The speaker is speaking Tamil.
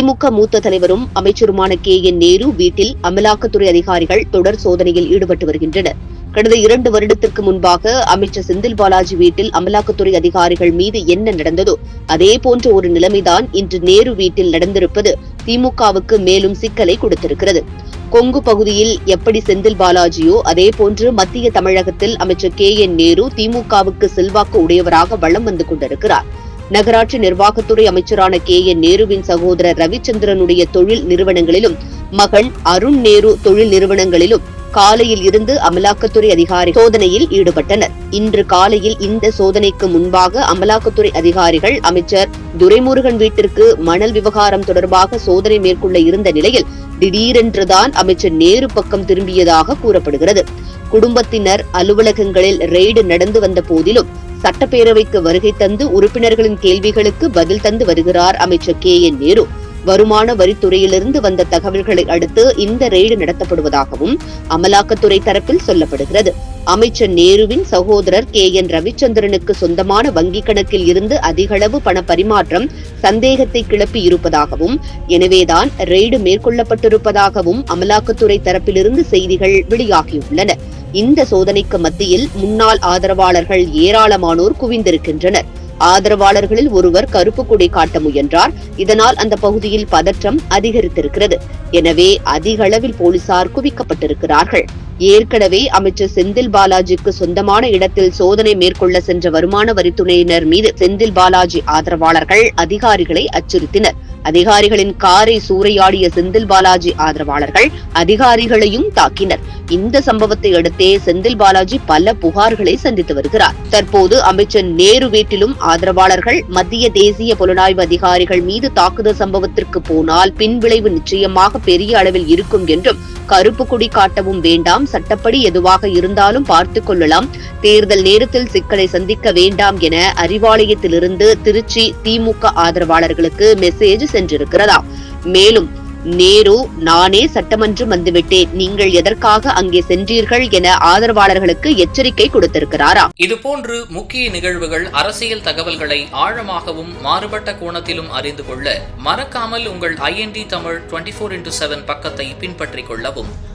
திமுக மூத்த தலைவரும் அமைச்சருமான கே என் நேரு வீட்டில் அமலாக்கத்துறை அதிகாரிகள் தொடர் சோதனையில் ஈடுபட்டு வருகின்றனர். கடந்த இரண்டு வருடத்திற்கு முன்பாக அமைச்சர் செந்தில் பாலாஜி வீட்டில் அமலாக்கத்துறை அதிகாரிகள் மீது என்ன நடந்ததோ அதே போன்ற ஒரு நிலைமைதான் இன்று நேரு வீட்டில் நடந்திருப்பது திமுகவுக்கு மேலும் சிக்கலை கொடுத்திருக்கிறது. கொங்கு பகுதியில் எப்படி செந்தில் பாலாஜியோ அதே போன்று மத்திய தமிழகத்தில் அமைச்சர் கே என் நேரு திமுகவுக்கு செல்வாக்கு உடையவராக வலம் வந்து கொண்டிருக்கிறார். நகராட்சி நிர்வாகத்துறை அமைச்சரான கே. என். நேருவின் சகோதரர் ரவிச்சந்திரனுடைய தொழில் நிறுவனங்களிலும் மகன் அருண் நேரு தொழில் நிறுவனங்களிலும் காலையில் இருந்து அமலாக்கத்துறை அதிகாரி சோதனையில் ஈடுபட்டனர். இன்று காலையில் இந்த சோதனைக்கு முன்பாக அமலாக்கத்துறை அதிகாரிகள் அமைச்சர் துரைமுருகன் வீட்டிற்கு மணல் விவகாரம் தொடர்பாக சோதனை மேற்கொள்ள இருந்த நிலையில் திடீரென்றுதான் அமைச்சர் நேரு பக்கம் திரும்பியதாக கூறப்படுகிறது. குடும்பத்தினர் அலுவலகங்களில் ரெய்டு நடந்து வந்த போதிலும் சட்டப்பேரவைக்கு வருகை தந்து உறுப்பினர்களின் கேள்விகளுக்கு பதில் தந்து வருகிறார் அமைச்சர் கே என் நேரு. வருமான வரித்துறையிலிருந்து வந்த தகவல்களை அடுத்து இந்த ரெய்டு நடத்தப்படுவதாகவும் அமலாக்கத்துறை தரப்பில் சொல்லப்படுகிறது. அமைச்சர் நேருவின் சகோதரர் கே என் ரவிச்சந்திரனுக்கு சொந்தமான வங்கிக் கணக்கில் இருந்து அதிகளவு பண பரிமாற்றம் சந்தேகத்தை கிளப்பி இருப்பதாகவும் எனவேதான் ரெய்டு மேற்கொள்ளப்பட்டிருப்பதாகவும் அமலாக்கத்துறை தரப்பிலிருந்து செய்திகள் வெளியாகியுள்ளன. இந்த சோதனைக்கு மத்தியில் முன்னாள் ஆதரவாளர்கள் ஏராளமானோர் குவிந்திருக்கின்றனர். ஆதரவாளர்களில் ஒருவர் கருப்பு கொடி காட்ட முயன்றார். இதனால் அந்த பகுதியில் பதற்றம் அதிகரித்திருக்கிறது. எனவே அதிக அளவில் போலீசார் குவிக்கப்பட்டிருக்கிறார்கள். ஏற்கனவே அமைச்சர் செந்தில் பாலாஜிக்கு சொந்தமான இடத்தில் சோதனை மேற்கொள்ள சென்ற வருமான வரித்துறையினர் மீது செந்தில் பாலாஜி ஆதரவாளர்கள் அதிகாரிகளை அச்சுறுத்தினர். அதிகாரிகளின் காரை சூறையாடிய செந்தில் பாலாஜி ஆதரவாளர்கள் அதிகாரிகளையும் தாக்கினர். இந்த சம்பவத்தை அடுத்தே செந்தில் பாலாஜி பல புகார்களை சந்தித்து வருகிறார். தற்போது அமைச்சர் நேரு வீட்டிலும் ஆதரவாளர்கள் மத்திய தேசிய புலனாய்வு அதிகாரிகள் மீது தாக்குதல் சம்பவத்திற்கு போனால் பின்விளைவு நிச்சயமாக பெரிய அளவில் இருக்கும் என்றும் கருப்பு கொடி காட்டவும் வேண்டாம் சட்டப்படி எதுவாக இருந்தாலும் பார்த்துக் கொள்ளலாம். தேர்தல் நேரத்தில் சிக்கலை சந்திக்க வேண்டாம் என அறிவாலயத்திலிருந்து திருச்சி திமுக ஆதரவாளர்களுக்கு மெசேஜ் சென்றிருக்கிறதா? மேலும் நேரு நானே சட்டமன்றம் வந்துவிட்டேன். நீங்கள் எதற்காக அங்கே சென்றீர்கள் என ஆதரவாளர்களுக்கு எச்சரிக்கை கொடுத்திருக்கிறாரா? இதுபோன்று முக்கிய நிகழ்வுகள் அரசியல் தகவல்களை ஆழமாகவும் மாறுபட்ட கோணத்திலும் அறிந்து கொள்ள மறக்காமல் உங்கள் INT Tamil twenty four into seven பக்கத்தை பின்பற்றிக் கொள்ளவும்.